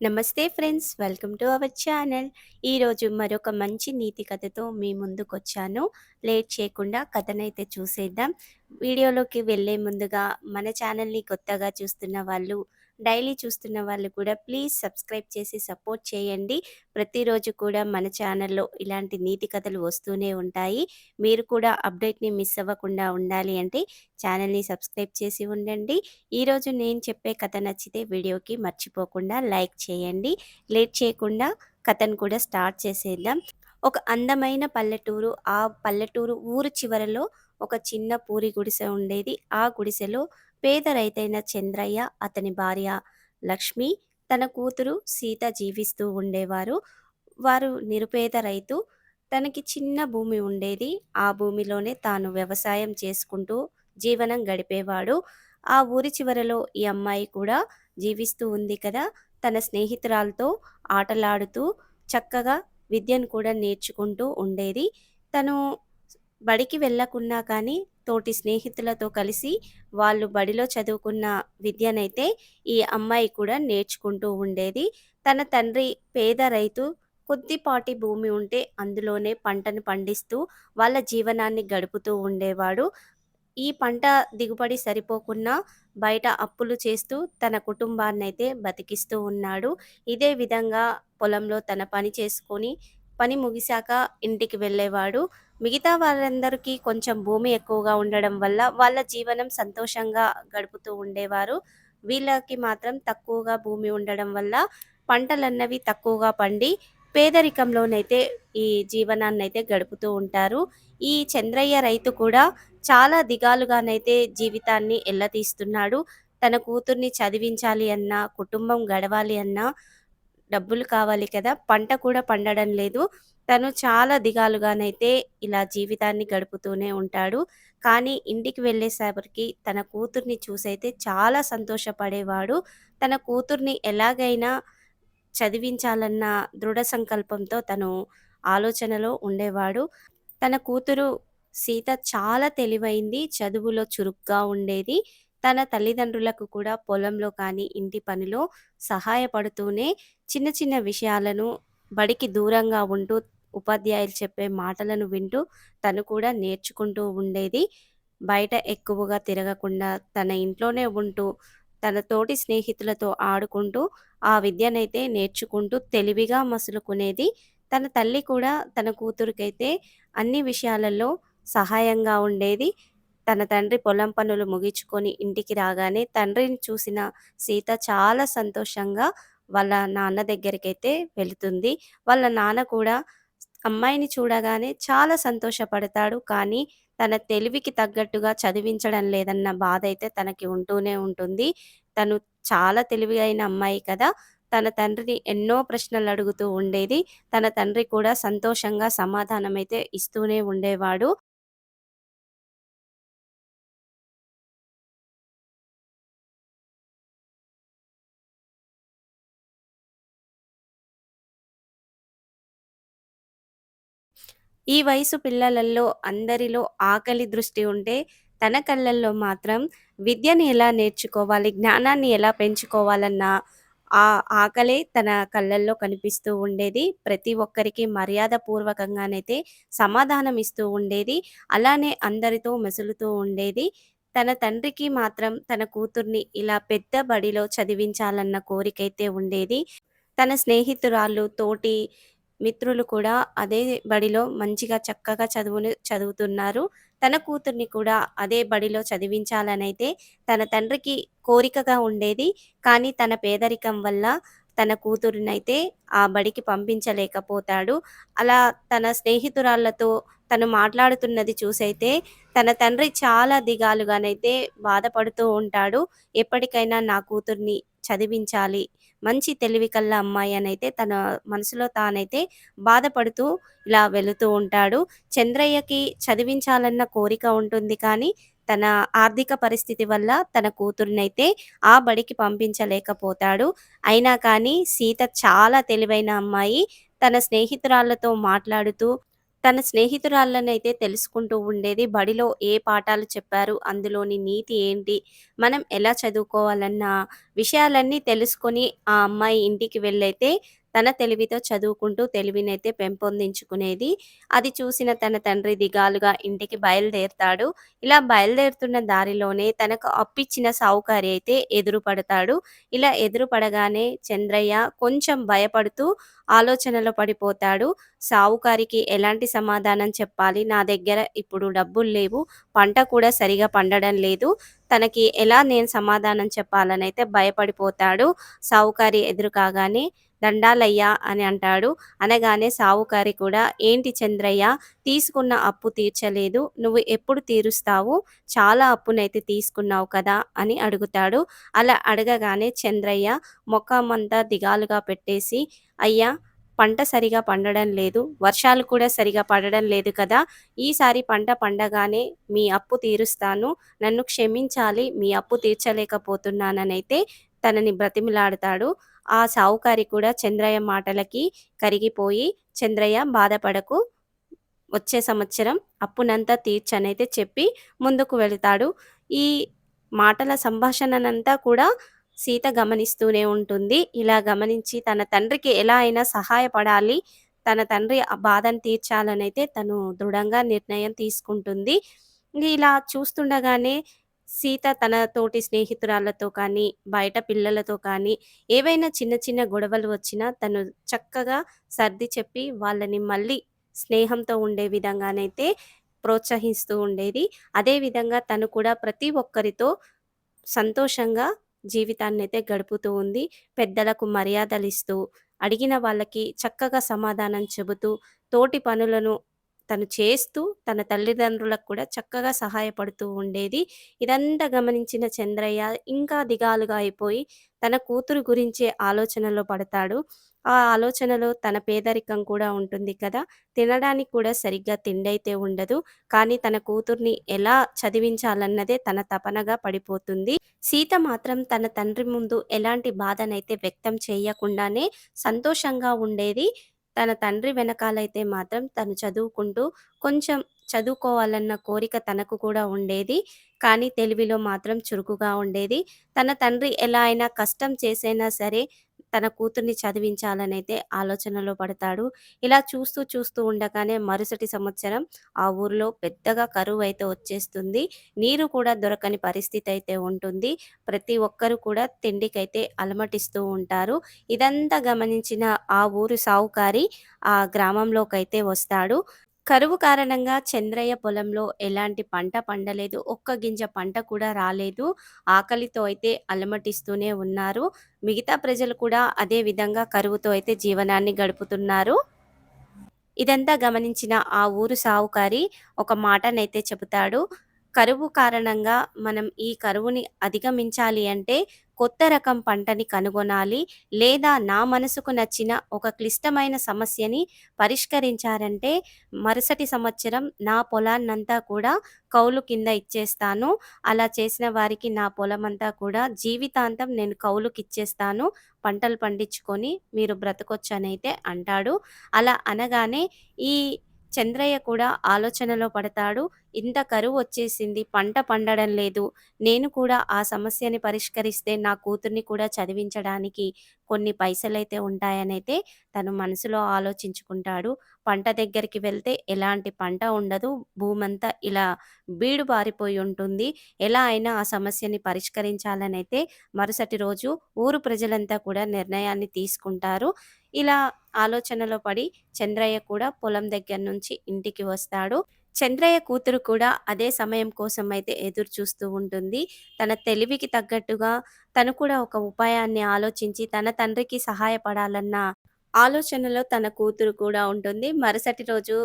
నమస్తే friends welcome to our channel. ఈరోజు మరొక మంచి నీతి కథతో మీ ముందుకొచ్చాను. లేట్ చేయకుండా కథనైతే చూసేద్దాం. వీడియోలోకి వెళ్ళే ముందుగా మన ఛానల్ని కొత్తగా చూస్తున్న వాళ్ళు డైలీ చూస్తున్న వాళ్ళు కూడా ప్లీజ్ సబ్స్క్రైబ్ చేసి సపోర్ట్ చేయండి. ప్రతిరోజు కూడా మన ఛానల్లో ఇలాంటి నీతి కథలు వస్తూనే ఉంటాయి. మీరు కూడా అప్డేట్ని మిస్ అవ్వకుండా ఉండాలి అంటే ఛానల్ని సబ్స్క్రైబ్ చేసి ఉండండి. ఈరోజు నేను చెప్పే కథ నచ్చితే వీడియోకి మర్చిపోకుండా లైక్ చేయండి. లేట్ చేయకుండా కథను కూడా స్టార్ట్ చేసేద్దాం. ఒక అందమైన పల్లెటూరు ఆ పల్లెటూరు ఊరు చివరలో ఒక చిన్న పూరి గుడిసె ఉండేది. ఆ గుడిసెలో పేద రైతైన చంద్రయ్య అతని భార్య లక్ష్మి తన కూతురు సీత జీవిస్తూ ఉండేవారు. వారు నిరుపేద రైతు. తనకి చిన్న భూమి ఉండేది. ఆ భూమిలోనే తాను వ్యవసాయం చేసుకుంటూ జీవనం గడిపేవాడు. ఆ ఊరి చివరలో ఈ అమ్మాయి కూడా జీవిస్తూ ఉంది కదా. తన స్నేహితురాలతో ఆటలాడుతూ చక్కగా విద్యను కూడా నేర్చుకుంటూ ఉండేది. తను బడికి వెళ్ళకున్నా కానీ తోటి స్నేహితులతో కలిసి వాళ్ళు బడిలో చదువుకున్న విద్యనైతే ఈ అమ్మాయి కూడా నేర్చుకుంటూ ఉండేది. తన తండ్రి పేద రైతు కొద్దిపాటి భూమి ఉంటే అందులోనే పంటను పండిస్తూ వాళ్ళ జీవనాన్ని గడుపుతూ ఉండేవాడు. ఈ పంట దిగుబడి సరిపోకున్నా బయట అప్పులు చేస్తూ తన కుటుంబాన్ని అయితే బతికిస్తూ ఉన్నాడు. ఇదే విధంగా పొలంలో తన పని చేసుకొని పని ముగిశాక ఇంటికి వెళ్ళేవాడు. మిగతా వాళ్ళందరికీ కొంచెం భూమి ఎక్కువగా ఉండడం వల్ల వాళ్ళ జీవనం సంతోషంగా గడుపుతూ ఉండేవారు. వీళ్ళకి మాత్రం తక్కువగా భూమి ఉండడం వల్ల పంటలన్నవి తక్కువగా పండి పేదరికంలోనైతే ఈ జీవనాన్ని అయితే గడుపుతూ ఉంటారు. ఈ చంద్రయ్య రైతు కూడా చాలా దిగాలుగానైతే జీవితాన్ని ఎల్లతీస్తున్నాడు. తన కూతుర్ని చదివించాలి అన్నా కుటుంబం గడవాలి అన్నా డబ్బులు కావాలి కదా పంట కూడా పండడం లేదు. తను చాలా దిగాలుగానైతే ఇలా జీవితాన్ని గడుపుతూనే ఉంటాడు. కానీ ఇంటికి వెళ్ళేసరికి తన కూతుర్ని చూసైతే చాలా సంతోషపడేవాడు. తన కూతుర్ని ఎలాగైనా చదివించాలన్న దృఢ సంకల్పంతో తను ఆలోచనలో ఉండేవాడు. తన కూతురు సీత చాలా తెలివైంది చదువులో చురుగ్గా ఉండేది. తన తల్లిదండ్రులకు కూడా పొలంలో కానీ ఇంటి పనిలో సహాయపడుతూనే చిన్న చిన్న విషయాలను బడికి దూరంగా ఉంటూ ఉపాధ్యాయులు చెప్పే మాటలను వింటూ తను కూడా నేర్చుకుంటూ ఉండేది. బయట ఎక్కువగా తిరగకుండా తన ఇంట్లోనే ఉంటూ తన తోటి స్నేహితులతో ఆడుకుంటూ ఆ విద్యనైతే నేర్చుకుంటూ తెలివిగా మసులుకునేది. తన తల్లి కూడా తన కూతురికైతే అన్ని విషయాలలో సహాయంగా ఉండేది. తన తండ్రి పొలం పనులు ముగించుకొని ఇంటికి రాగానే తండ్రిని చూసిన సీత చాలా సంతోషంగా వాళ్ళ నాన్న దగ్గరికైతే వెళుతుంది. వాళ్ళ నాన్న కూడా అమ్మాయిని చూడగానే చాలా సంతోషపడతాడు. కానీ తన తెలివికి తగ్గట్టుగా చదివించడం లేదన్న బాధ అయితే తనకి ఉంటూనే ఉంటుంది. తను చాలా తెలివి అయిన అమ్మాయి కదా. తన తండ్రిని ఎన్నో ప్రశ్నలు అడుగుతూ ఉండేది. తన తండ్రి కూడా సంతోషంగా సమాధానం అయితే ఇస్తూనే ఉండేవాడు. ఈ వయసు పిల్లలలో అందరిలో ఆకలి దృష్టి ఉంటే తన కళ్ళల్లో మాత్రం విద్యని ఎలా నేర్చుకోవాలి జ్ఞానాన్ని ఎలా పెంచుకోవాలన్న ఆ ఆకలే తన కళ్ళల్లో కనిపిస్తూ ఉండేది. ప్రతి ఒక్కరికి మర్యాద పూర్వకంగానైతే సమాధానం ఇస్తూ ఉండేది. అలానే అందరితో మెసులుతూ ఉండేది. తన తండ్రికి మాత్రం తన కూతుర్ని ఇలా పెద్ద బడిలో చదివించాలన్న కోరికైతే ఉండేది. తన స్నేహితురాళ్ళు తోటి మిత్రులు కూడా అదే బడిలో మంచిగా చక్కగా చదువుని చదువుతున్నారు. తన కూతుర్ని కూడా అదే బడిలో చదివించాలనైతే తన తండ్రికి కోరికగా ఉండేది. కానీ తన పేదరికం వల్ల తన కూతురినైతే ఆ బడికి పంపించలేకపోతాడు. అలా తన స్నేహితురాళ్ళతో తను మాట్లాడుతున్నది చూసైతే తన తండ్రి చాలా దిగాలుగానైతే బాధపడుతూ ఉంటాడు. ఎప్పటికైనా నా కూతుర్ని చదివించాలి. మంచి తెలివి కళ్ళ అమ్మాయి అనైతే తన మనసులో తానైతే బాధపడుతూ ఇలా వెళుతూ ఉంటాడు. చంద్రయ్యకి చదివించాలన్న కోరిక ఉంటుంది కానీ తన ఆర్థిక పరిస్థితి వల్ల తన కూతురునైతే ఆ బడికి పంపించలేకపోతాడు. అయినా కానీ సీత చాలా తెలివైన అమ్మాయి. తన స్నేహితురాళ్ళతో మాట్లాడుతూ తన స్నేహితురాళ్ళనైతే తెలుసుకుంటూ ఉండేది. బడిలో ఏ పాఠాలు చెప్పారు, అందులోని నీతి ఏంటి, మనం ఎలా చదువుకోవాలన్న విషయాలన్నీ తెలుసుకొని ఆ అమ్మాయి ఇంటికి వెళ్ళైతే తన తెలివితో చదువుకుంటూ తెలివినైతే పెంపొందించుకునేది. అది చూసిన తన తండ్రి దిగాలుగా ఇంటికి బయలుదేరుతాడు ఇలా బయలుదేరుతున్న దారిలోనే తనకు అప్పిచ్చిన సావుకారి అయితే ఎదురుపడతాడు. ఇలా ఎదురుపడగానే చంద్రయ్య కొంచెం భయపడుతూ ఆలోచనలో పడిపోతాడు. సావుకారికి ఎలాంటి సమాధానం చెప్పాలి? నా దగ్గర ఇప్పుడు డబ్బులు లేవు. పంట కూడా సరిగా పండడం లేదు. తనకి ఎలా నేను సమాధానం చెప్పాలనైతే భయపడిపోతాడు. సావుకారి ఎదురు కాగానే దండాలయ్యా అని అంటాడు. అనగానే సావుకారి కూడా ఏంటి చంద్రయ్య తీసుకున్న అప్పు తీర్చలేదు. నువ్వు ఎప్పుడు తీరుస్తావు? చాలా అప్పునైతే తీసుకున్నావు కదా! అని అడుగుతాడు. అలా అడగగానే చంద్రయ్య మొక్కమంతా దిగాలుగా పెట్టేసి అయ్యా పంట సరిగా పండడం లేదు. వర్షాలు కూడా సరిగా పడడం లేదు కదా! ఈసారి పంట పండగానే మీ అప్పు తీరుస్తాను. నన్ను క్షమించాలి. మీ అప్పు తీర్చలేకపోతున్నాననైతే తనని బ్రతిమిలాడతాడు. ఆ సావుకారి కూడా చంద్రయ్య మాటలకి కరిగిపోయి చంద్రయ్య బాధపడకు. వచ్చే సంవత్సరం అప్పునంతా తీర్చనైతే చెప్పి ముందుకు వెళతాడు. ఈ మాటల సంభాషణనంతా కూడా సీత గమనిస్తూనే ఉంటుంది. ఇలా గమనించి తన తండ్రికి ఎలా అయినా సహాయపడాలి. తన తండ్రి బాధను తీర్చాలనైతే తను దృఢంగా నిర్ణయం తీసుకుంటుంది. ఇలా చూస్తుండగానే సీత తన తోటి స్నేహితురాళ్ళతో కానీ, బయట పిల్లలతో కానీ ఏవైనా చిన్న చిన్న గొడవలు వచ్చినా తను చక్కగా సర్ది చెప్పి వాళ్ళని మళ్ళీ స్నేహంతో ఉండే విధంగానైతే ప్రోత్సహిస్తూ ఉండేది. అదేవిధంగా తను కూడా ప్రతి ఒక్కరితో సంతోషంగా జీవితాన్నైతే గడుపుతూ ఉంది. పెద్దలకు మర్యాదలు ఇస్తూ అడిగిన వాళ్ళకి చక్కగా సమాధానం చెబుతూ, తోటి పనులను తను చేస్తూ, తన తల్లిదండ్రులకు కూడా చక్కగా సహాయపడుతూ ఉండేది. ఇదంతా గమనించిన చంద్రయ్య ఇంకా దిగాలుగా అయిపోయి, తన కూతురు గురించే ఆలోచనలో పడతాడు. ఆ ఆలోచనలో తన పేదరికం కూడా ఉంటుంది కదా! తినడానికి కూడా సరిగ్గా తిండైతే ఉండదు. కానీ తన కూతుర్ని ఎలా చదివించాలన్నదే తన తపనగా పడిపోతుంది. సీత మాత్రం తన తండ్రి ముందు ఎలాంటి బాధనైతే వ్యక్తం చేయకుండానే సంతోషంగా ఉండేది. తన తండ్రి వెనకాలైతే మాత్రం తను చదువుకుంటూ కొంచెం చదువుకోవాలన్న కోరిక తనకు కూడా ఉండేది. కానీ తెలివిలో మాత్రం చురుకుగా ఉండేది. తన తండ్రి ఎలా అయినా కష్టం చేసైనా సరే తన కూతుర్ని చదివించాలనైతే ఆలోచనలో పడతాడు. ఇలా చూస్తూ చూస్తూ ఉండగానే మరుసటి సంవత్సరం ఆ ఊర్లో పెద్దగా కరువైతే వచ్చేస్తుంది. నీరు కూడా దొరకని పరిస్థితి అయితే ఉంటుంది. ప్రతి ఒక్కరు కూడా తిండికైతే అలమటిస్తూ ఉంటారు. ఇదంతా గమనించిన ఆ ఊరు సావుకారి ఆ గ్రామంలోకైతే వస్తాడు. కరువు కారణంగా చంద్రయ్య పొలంలో ఎలాంటి పంట పండలేదు. ఒక్క గింజ పంట కూడా రాలేదు. ఆకలితో అయితే అలమటిస్తూనే ఉన్నారు. మిగతా ప్రజలు కూడా అదే విధంగా కరువుతో అయితే జీవనాన్ని గడుపుతున్నారు. ఇదంతా గమనించిన ఆ ఊరు సావుకారి ఒక మాటనైతే చెబుతాడు. కరువు కారణంగా మనం ఈ కరువుని అధిగమించాలి అంటే కొత్త రకం పంటని కనుగొనాలి. లేదా నా మనసుకు నచ్చిన ఒక క్లిష్టమైన సమస్యని పరిష్కరించారంటే మరుసటి సంవత్సరం నా పొలాన్నంతా కూడా కౌలు కింద ఇచ్చేస్తాను. అలా చేసిన వారికి నా పొలమంతా కూడా జీవితాంతం నేను కౌలుకిచ్చేస్తాను. పంటలు పండించుకొని మీరు బ్రతకొచ్చనైతే అంటాడు. అలా అనగానే ఈ చంద్రయ్య కూడా ఆలోచనలో పడతాడు. ఇంత కరువు వచ్చేసింది పంట పండడం లేదు. నేను కూడా ఆ సమస్యని పరిష్కరిస్తే నా కూతుర్ని కూడా చదివించడానికి కొన్ని పైసలైతే ఉంటాయనైతే తను మనసులో ఆలోచించుకుంటాడు. పంట దగ్గరికి వెళ్తే ఎలాంటి పంట ఉండదు. భూమంతా ఇలా బీడు బారిపోయి ఉంటుంది. ఎలా అయినా ఆ సమస్యని పరిష్కరించాలనైతే మరుసటి రోజు ఊరు ప్రజలంతా కూడా నిర్ణయాన్ని తీసుకుంటారు. ఇలా ఆలోచనలో పడి చంద్రయ్య కూడా పొలం దగ్గర నుంచి ఇంటికి వస్తాడు. చంద్రయ్య కూతురు కూడా అదే సమయం కోసం అయితే ఎదురు చూస్తూ ఉంటుంది. తన తెలివికి తగ్గట్టుగా తను కూడా ఒక ఉపాయాన్ని ఆలోచించి తన తండ్రికి సహాయపడాలన్న ఆలోచనలో తన కూతురు కూడా ఉంటుంది. మరుసటి రోజు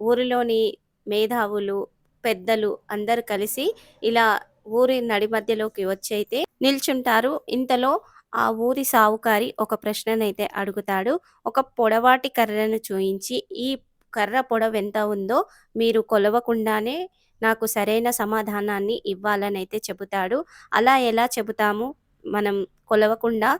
ఊరిలోని మేధావులు, పెద్దలు అందరు కలిసి ఇలా ఊరి నడి మధ్యలోకి వచ్చైతే నిల్చుంటారు. ఇంతలో ఆ ఊరి సావుకారి ఒక ప్రశ్ననైతే అడుగుతాడు. ఒక పొడవాటి కర్రను చూయించి ఈ కర్ర పొడవెంత ఉందో మీరు కొలవకుండానే నాకు సరైన సమాధానాన్ని ఇవ్వాలనైతే చెబుతాడు. అలా ఎలా చెబుతాము? మనం కొలవకుండా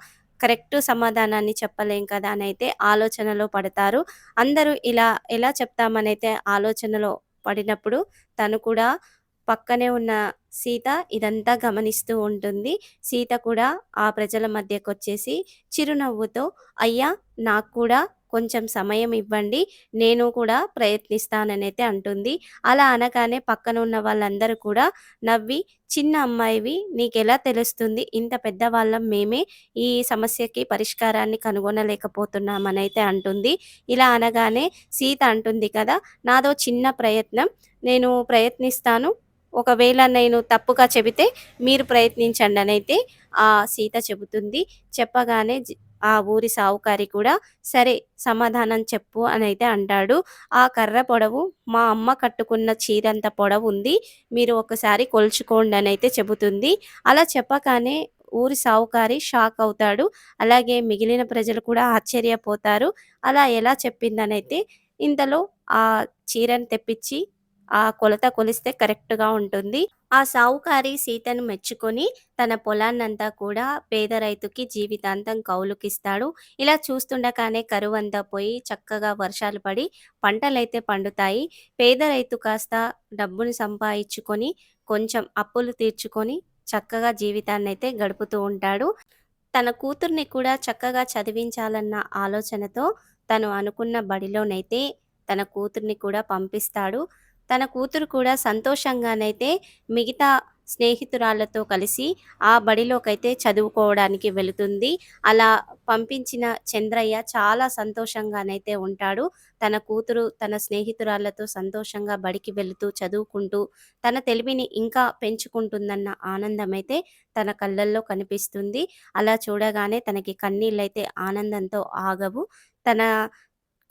కరెక్ట్ సమాధానాన్ని చెప్పలేం కదా అని అయితే ఆలోచనలో పడతారు అందరూ ఇలా ఎలా చెప్తామనైతే ఆలోచనలో పడినప్పుడు తను కూడా పక్కనే ఉన్న సీత ఇదంతా గమనిస్తూ ఉంటుంది. సీత కూడా ఆ ప్రజల మధ్యకు వచ్చేసి చిరునవ్వుతో అయ్యా నాకు కూడా కొంచెం సమయం ఇవ్వండి నేను కూడా ప్రయత్నిస్తాననైతే అంటుంది. అలా అనగానే పక్కన ఉన్న వాళ్ళందరూ కూడా నవ్వి చిన్న అమ్మాయివి నీకెలా తెలుస్తుంది? ఇంత పెద్దవాళ్ళం మేమే ఈ సమస్యకి పరిష్కారాన్ని కనుగొనలేకపోతున్నామనైతే అంటుంది. ఇలా అనగానే సీత అంటుంది కదా నాదో చిన్న ప్రయత్నం నేను ప్రయత్నిస్తాను ఒకవేళ నేను తప్పుగా చెబితే మీరు ప్రయత్నించండి అనైతే ఆ సీత చెబుతుంది. చెప్పగానే ఆ ఊరి సావుకారి కూడా సరే సమాధానం చెప్పు అని అయితే అంటాడు. ఆ కర్ర పొడవు మా అమ్మ కట్టుకున్న చీరంత పొడవు ఉంది. మీరు ఒకసారి కొల్చుకోండి అని అయితే చెబుతుంది. అలా చెప్పగానే ఊరి సావుకారి షాక్ అవుతాడు. అలాగే మిగిలిన ప్రజలు కూడా ఆశ్చర్యపోతారు. అలా ఎలా చెప్పిందనైతే ఇంతలో ఆ చీరను తెప్పించి ఆ కొలత కొలిస్తే కరెక్ట్‌గా ఉంటుంది. ఆ సావుకారి సీతను మెచ్చుకొని తన పొలాన్నంతా కూడా పేద రైతుకి జీవితాంతం కౌలుకిస్తాడు. ఇలా చూస్తుండగానే కరువంతా పోయి చక్కగా వర్షాలు పడి పంటలైతే పండుతాయి. పేద రైతు కాస్త డబ్బును సంపాదించుకొని కొంచెం అప్పులు తీర్చుకొని చక్కగా జీవితాన్ని అయితే గడుపుతూ ఉంటాడు. తన కూతుర్ని కూడా చక్కగా చదివించాలన్న ఆలోచనతో తను అనుకున్న బడిలోనైతే తన కూతుర్ని కూడా పంపిస్తాడు. తన కూతురు కూడా సంతోషంగానైతే మిగతా స్నేహితురాళ్ళతో కలిసి ఆ బడిలోకైతే చదువుకోవడానికి వెళుతుంది. అలా పంపించిన చంద్రయ్య చాలా సంతోషంగానైతే ఉంటాడు. తన కూతురు తన స్నేహితురాళ్ళతో సంతోషంగా బడికి వెళుతూ, చదువుకుంటూ, తన తెలివిని ఇంకా పెంచుకుంటుందన్న ఆనందమైతే తన కళ్ళల్లో కనిపిస్తుంది. అలా చూడగానే తనకి కన్నీళ్ళైతే ఆనందంతో ఆగవు. తన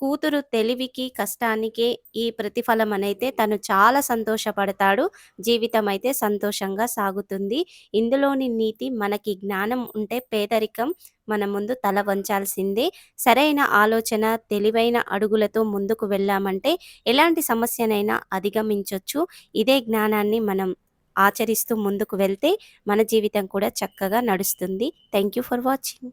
కూతురు తెలివికి, కష్టానికే ఈ ప్రతిఫలం అనైతే తను చాలా సంతోషపడతాడు. జీవితం అయితే సంతోషంగా సాగుతుంది. ఇందులోని నీతి మనకి జ్ఞానం ఉంటే పేదరికం మన ముందు తల వంచాల్సిందే. సరైన ఆలోచన, తెలివైన అడుగులతో ముందుకు వెళ్ళామంటే ఎలాంటి సమస్యనైనా అధిగమించొచ్చు. ఇదే జ్ఞానాన్ని మనం ఆచరిస్తూ ముందుకు వెళ్తే మన జీవితం కూడా చక్కగా నడుస్తుంది. Thank you for watching.